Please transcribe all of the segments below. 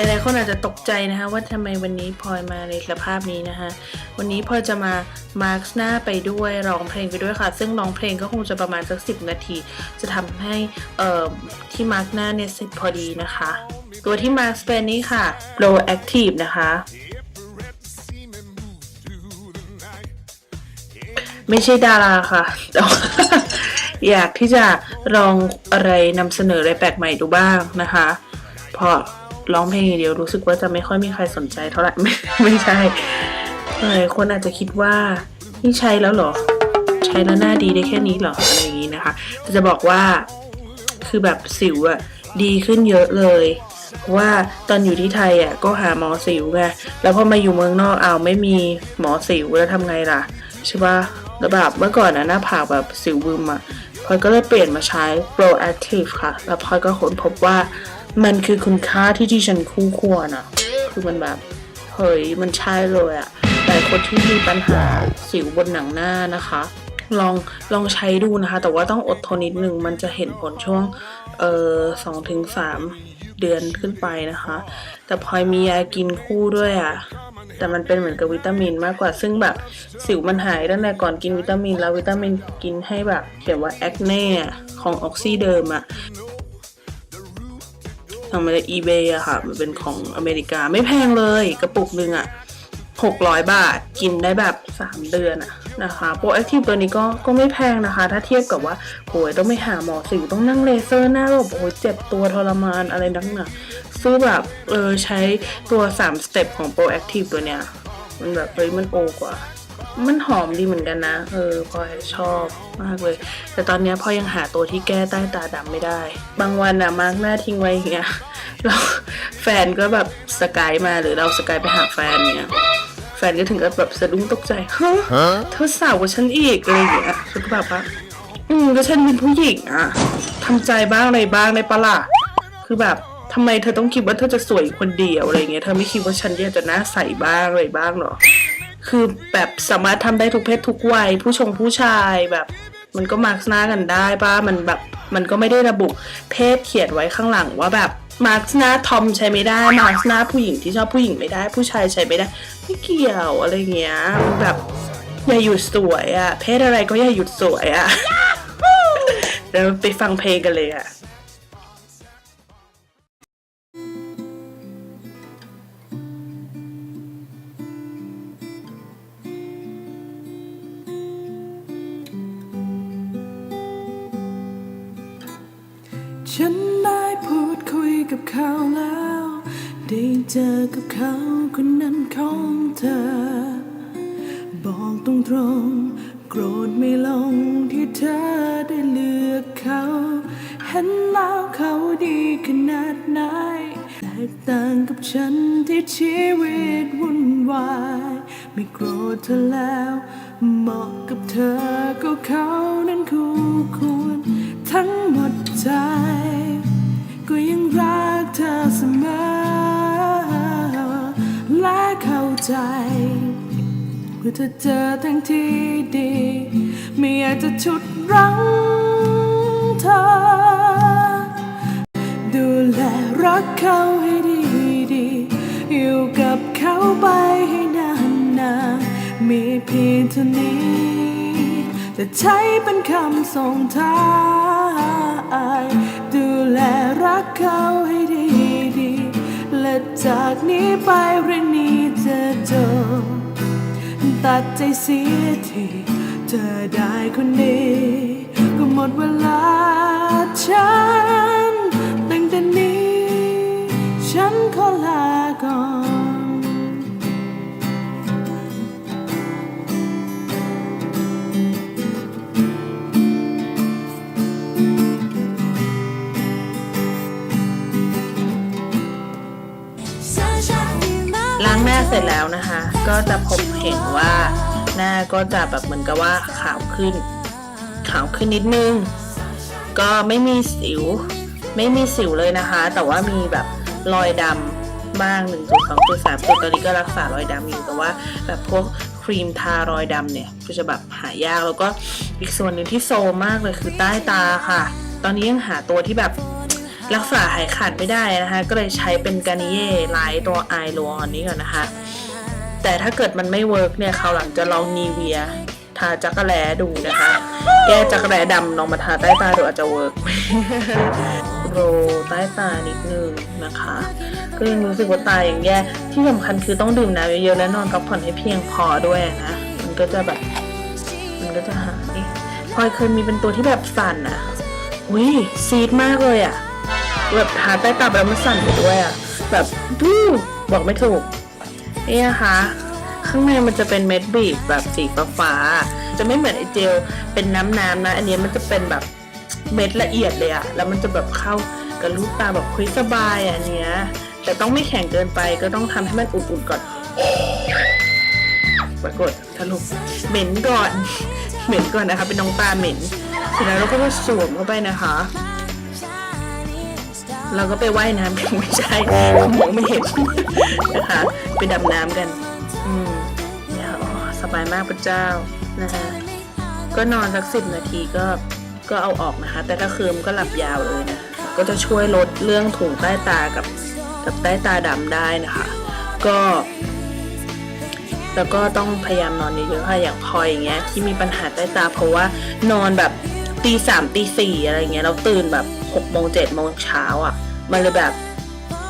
ลายๆคนอาจจะตกใจนะคะว่าทำไมวันนี้พลอยมาในสภาพนี้นะคะ วันนี้พลอยจะมามาร์กหน้าไปด้วยร้องเพลงไปด้วยค่ะ ซึ่งร้องเพลงก็คงจะประมาณสักสินาที จะทำให้เอ่อที่มาร์กหน้าเนี่ยเสร็จพอดีนะคะ ตัวที่มาร์กเป็นนี้ค่ะ Pro Active นะคะไม่ใช่ดาราค่ะแต่อยากที่จะลองอะไรนำเสนออะไรแปลกใหม่ดูบ้างนะคะ เพอ ร้องเพลงอย่างเดียวรู้สึกว่าจะไม่ค่อยมีใครสนใจเท่าไหร่ไม่ไม่ใช่หลายคนอาจจะคิดว่านี่ใช้แล้วเหรอ ใช้แล้วหน้าดีได้แค่นี้เหรออะไรอย่างนี้นะคะจะบอกว่าคือแบบสิวอะดีขึ้นเยอะเลยเพราะว่าตอนอยู่ที่ไทยอะก็หาหมอสิวไงแล้วพอมาอยู่เมืองนอกเอาไม่มีหมอสิวแล้วทำไงล่ะใช่ปะแล้วแบบเมื่อก่อนนะหน้าผากแบบสิวบึมอะพอยก็เลยเปลี่ยนมาใช้ proactive ค่ะ แล้วพอยก็ค้นพบว่า มันคือคุณค่าที่ที่ฉันคู่ควรอะคือมันแบบเฮ้ยมันใช่เลยอะแต่คนที่มีปัญหาสิวบนหนังหน้านะคะ ลองลองใช้ดูนะคะ แต่ว่าต้องอดทนนิดนึงมันจะเห็นผลช่วงเอ่อสองถึงสามเดือนขึ้นไปนะคะ แต่พลอยมียากินคู่ด้วยอะแต่มันเป็นเหมือนกับวิตามินมากกว่า ซึ่งแบบสิวมันหายตั้งแต่ก่อนกินวิตามิน แล้ววิตามินกินให้แบบเขียนว่าแอคเน่ของออกซิเดิมอะ ทางมาจาก eBay อะค่ะ มันเป็นของอเมริกาไม่แพงเลย กระปุกหนึ่งอะ600 บาทกินได้แบบ 3 เดือนอะนะคะโปรแอคทีฟตัวนี้ก็ก็ไม่แพงนะคะ ถ้าเทียบกับว่าโหยต้องไปหาหมอสิวต้องนั่งเลเซอร์หน้าแบบโอ้ยเจ็บตัวทรมานอะไรนักหนาซื้อแบบเออใช้ตัว 3 สเต็ปของโปรแอคทีฟตัวเนี้ยมันแบบเฮ้ยมันโอกว่า มันหอมดีเหมือนกันนะ เออพลอยชอบมากเลย แต่ตอนเนี้ยพลอยยังหาตัวที่แก้ใต้ตาดำไม่ได้ บางวันอะมาร์กหน้าทิ้งไว้อย่างเงี้ยเราแฟนก็แบบสกายมาหรือเราสกายไปหาแฟนเนี้ยแฟนก็ถึงกับแบบสะดุ้งตกใจฮะเธอสาวกว่าฉันอีกอะไรอย่างเงี้ยฉันก็แบบว่าอืมก็ฉันเป็นผู้หญิงอะทำใจบ้างอะไรบ้างในปะล่ะคือแบบทำไมเธอต้องคิดว่าเธอจะสวยคนเดียวอะไรเงี้ยเธอไม่คิดว่าฉันอยากจะหน้าใสบ้างอะไรบ้างเหรอ คือแบบสามารถทำได้ทุกเพศทุกวัย ผู้ชงผู้ชายแบบมันก็มาร์กหน้ากันได้ป้ามันแบบมันก็ไม่ได้ระบุเพศเขียนไว้ข้างหลังว่าแบบมาร์กหน้าทอมใช้ไม่ได้มาร์กหน้าผู้หญิงที่ชอบผู้หญิงไม่ได้ ผู้ชายใช้ไม่ได้ ไม่เกี่ยวอะไรเงี้ยมันแบบอย่าหยุดสวยอะเพศอะไรก็อย่าหยุดสวยอะเดี๋ยวไปฟังเพลงกันเลยอะ ฉันได้พูดคุยกับเขาแล้ว ได้เจอกับเขาคนนั้นของเธอ บอกตรงๆโกรธไม่ลงที่เธอได้เลือกเขา เห็นแล้วเขาดีขนาดไหนแตกต่างกับฉันที่ชีวิตวุ่นวาย ไม่โกรธเธอแล้ว เหมาะกับเธอก็เขานั้นคู่ควร ใจว่าเธอเจอทั้งที่ดี ไม่อยากจะชุดรั้งเธอ ดูแลรักเขาให้ดีดีอยู่กับเขาไปให้นานนานมีเพียงเท่านี้ จะใช้เป็นคำส่งท้าย ดูแลรักเขาให้ดี จากนี้ไปเรื่องนี้จะจบตัดใจเสียทีเธอได้คนนี้ก็หมดเวลาฉัน เสร็จแล้วนะคะ ก็จะพบเห็นว่าหน้าก็จะแบบเหมือนกับว่าขาวขึ้น ขาวขึ้นนิดนึง ก็ไม่มีสิว ไม่มีสิวเลยนะคะ แต่ว่ามีแบบรอยดำบ้าง1จุด2จุด3จุดตอนนี้ก็รักษารอยดำอยู่แต่ว่าแบบพวกครีมทารอยดำเนี่ยก็จะแบบหายากแล้วก็อีกส่วนหนึ่งที่โซมากเลยคือใต้ตาค่ะ ตอนนี้ยังหาตัวที่แบบ รักษาหายขาดไม่ได้นะคะ ก็เลยใช้เป็นกานิเย่ไลท์ตัวไอโรออนนี้ก่อนนะคะ แต่ถ้าเกิดมันไม่เวิร์กเนี่ยเขาวหลังจะลองนีเวียทาจักรแลดูนะคะ แก้จักรแลดำลองมาทาใต้ตาดูอาจจะเวิร์กโรใต้ตานิดนึงนะคะ ก็ยังรู้สึกว่าตาอย่างแย่ที่สำคัญคือต้องดื่มน้ำเยอะๆและนอนพักผ่อนให้เพียงพอด้วยนะ มันก็จะแบบ มันก็จะหายพลอยเคยมีเป็นตัวที่แบบสั่นอะอุ้ยซีดมากเลยอะ แบบทาใต้ตาแล้วมันสั่นไปด้วยอะแบบบู้บอกไม่ถูกนี่นะคะ ข้างในมันจะเป็นเม็ดบีบแบบสีฟ้าๆจะไม่เหมือนไอเจลเป็นน้ำๆนะ อันนี้มันจะเป็นแบบเม็ดละเอียดเลยอะแล้วมันจะแบบเข้ากับลูกตาแบบคุยสบายอันเนี้ยแต่ต้องไม่แข็งเกินไปก็ต้องทำให้มันอุ่นๆก่อน ปรากฏสรุปเหม็นก่อน เหม็นก่อนนะคะ เป็นน้องตาเหม็นเสร็จแล้วเราก็มาสวมเข้าไปนะคะ เราก็ไปว่ายน้ำกันไม่ใช่มองไม่เห็นนะคะ ไปดำน้ำกัน อืมเนี่ยอ๋อสบายมากพระเจ้านะคะ ก็นอนสักสิบนาทีก็ก็เอาออกนะคะ แต่ถ้าคืนก็หลับยาวเลยนะก็จะช่วยลดเรื่องถุงใต้ตากับกับใต้ตาดำได้นะคะ ก็แล้วก็ต้องพยายามนอนเยอะๆค่ะอย่างพลอยอย่างเงี้ยที่มีปัญหาใต้ตาเพราะว่านอนแบบตีสามตีสี่อะไรเงี้ยเราตื่นแบบ หกโมงเจ็ดโมงเช้าอะ มันเลยแบบ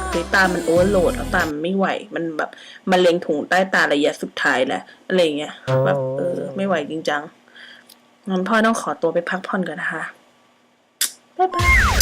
เฮ้ยตามันโอเวอร์โหลดแล้วตามันไม่ไหว มันแบบมันเล็งถุงใต้ตาระยะสุดท้ายแหละอะไรเงี้ยแบบเออ ไม่ไหวจริงจังงั้นพ่อต้องขอตัวไปพักผ่อนก่อนนะคะบ๊ายบาย